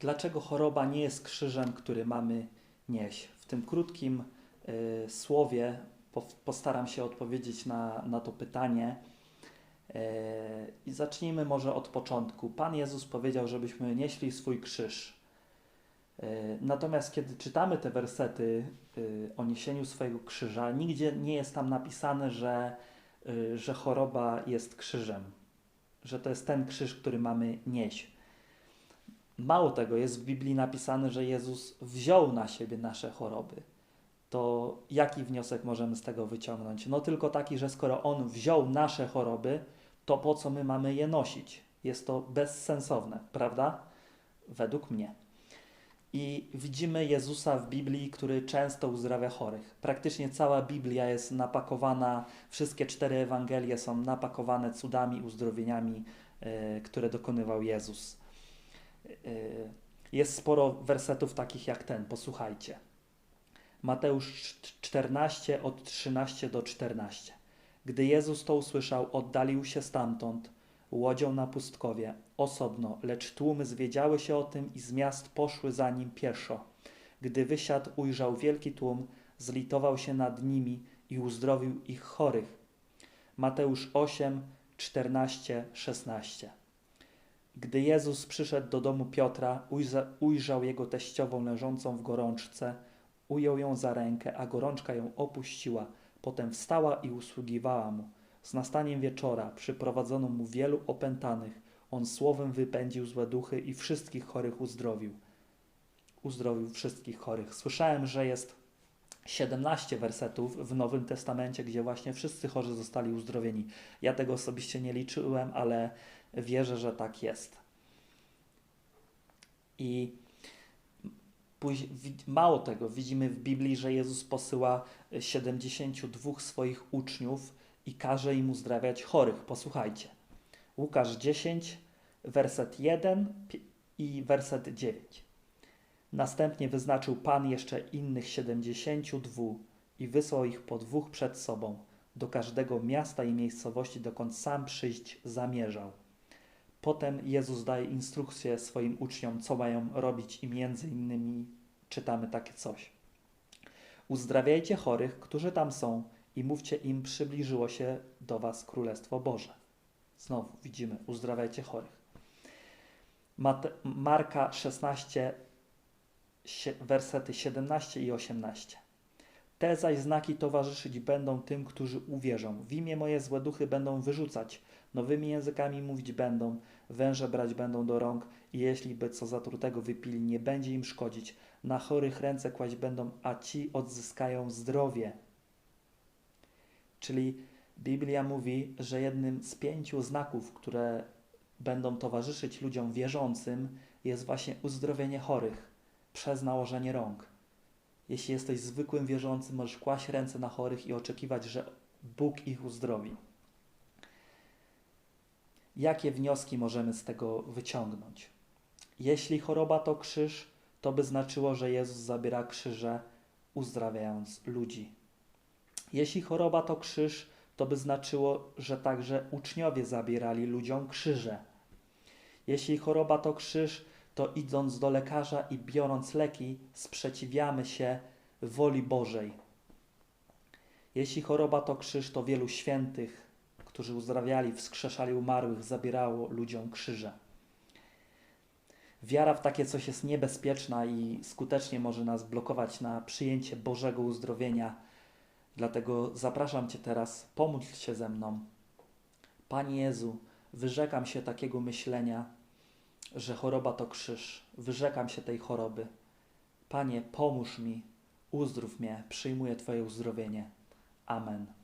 Dlaczego choroba nie jest krzyżem, który mamy nieść? W tym krótkim y, słowie po, postaram się odpowiedzieć na, na to pytanie. Y, I zacznijmy może od początku. Pan Jezus powiedział, żebyśmy nieśli swój krzyż. Y, natomiast kiedy czytamy te wersety y, o niesieniu swojego krzyża, nigdzie nie jest tam napisane, że, że choroba jest krzyżem, że to jest ten krzyż, który mamy nieść. Mało tego, jest w Biblii napisane, że Jezus wziął na siebie nasze choroby. To jaki wniosek możemy z tego wyciągnąć? No tylko taki, że skoro On wziął nasze choroby, to po co my mamy je nosić? Jest to bezsensowne, prawda? Według mnie. I widzimy Jezusa w Biblii, który często uzdrawia chorych. Praktycznie cała Biblia jest napakowana, wszystkie cztery Ewangelie są napakowane cudami, uzdrowieniami, yy, które dokonywał Jezus. Yy, jest sporo wersetów takich jak ten, posłuchajcie. Mateusz 14, od 13 do 14. Gdy Jezus to usłyszał, oddalił się stamtąd łodzią na pustkowie, osobno, lecz tłumy zwiedziały się o tym i z miast poszły za nim pieszo. Gdy wysiadł, ujrzał wielki tłum, zlitował się nad nimi i uzdrowił ich chorych. Mateusz 8, 14, 16. Gdy Jezus przyszedł do domu Piotra, ujrzał jego teściową leżącą w gorączce, ujął ją za rękę, a gorączka ją opuściła. Potem wstała i usługiwała mu. Z nastaniem wieczora przyprowadzono mu wielu opętanych. On słowem wypędził złe duchy i wszystkich chorych uzdrowił. Uzdrowił wszystkich chorych. Słyszałem, że jest 17 wersetów w Nowym Testamencie, gdzie właśnie wszyscy chorzy zostali uzdrowieni. Ja tego osobiście nie liczyłem, ale wierzę, że tak jest. I mało tego, widzimy w Biblii, że Jezus posyła 72 swoich uczniów i każe im uzdrawiać chorych. Posłuchajcie. Łukasz 10, werset 1 i werset 9. Następnie wyznaczył Pan jeszcze innych 72 i wysłał ich po dwóch przed sobą do każdego miasta i miejscowości, dokąd sam przyjść zamierzał. Potem Jezus daje instrukcję swoim uczniom, co mają robić i między innymi czytamy takie coś. Uzdrawiajcie chorych, którzy tam są i mówcie im, przybliżyło się do was Królestwo Boże. Znowu widzimy, uzdrawiajcie chorych. Mate, Marka 16, wersety 17 i 18. Te zaś znaki towarzyszyć będą tym, którzy uwierzą. W imię moje złe duchy będą wyrzucać, nowymi językami mówić będą, węże brać będą do rąk i jeśli by co zatrutego wypili, nie będzie im szkodzić. Na chorych ręce kłaść będą, a ci odzyskają zdrowie. Czyli Biblia mówi, że jednym z pięciu znaków, które będą towarzyszyć ludziom wierzącym, jest właśnie uzdrowienie chorych przez nałożenie rąk. Jeśli jesteś zwykłym wierzącym, możesz kłaść ręce na chorych i oczekiwać, że Bóg ich uzdrowi. Jakie wnioski możemy z tego wyciągnąć? Jeśli choroba to krzyż, to by znaczyło, że Jezus zabiera krzyże, uzdrawiając ludzi. Jeśli choroba to krzyż, to by znaczyło, że także uczniowie zabierali ludziom krzyże. Jeśli choroba to krzyż, to idąc do lekarza i biorąc leki, sprzeciwiamy się woli Bożej. Jeśli choroba to krzyż, to wielu świętych, którzy uzdrawiali, wskrzeszali umarłych, zabierało ludziom krzyże. Wiara w takie coś jest niebezpieczna i skutecznie może nas blokować na przyjęcie Bożego uzdrowienia Dlatego zapraszam Cię teraz, pomódl się ze mną. Panie Jezu, wyrzekam się takiego myślenia, że choroba to krzyż. Wyrzekam się tej choroby. Panie, pomóż mi, uzdrów mnie, przyjmuję Twoje uzdrowienie. Amen.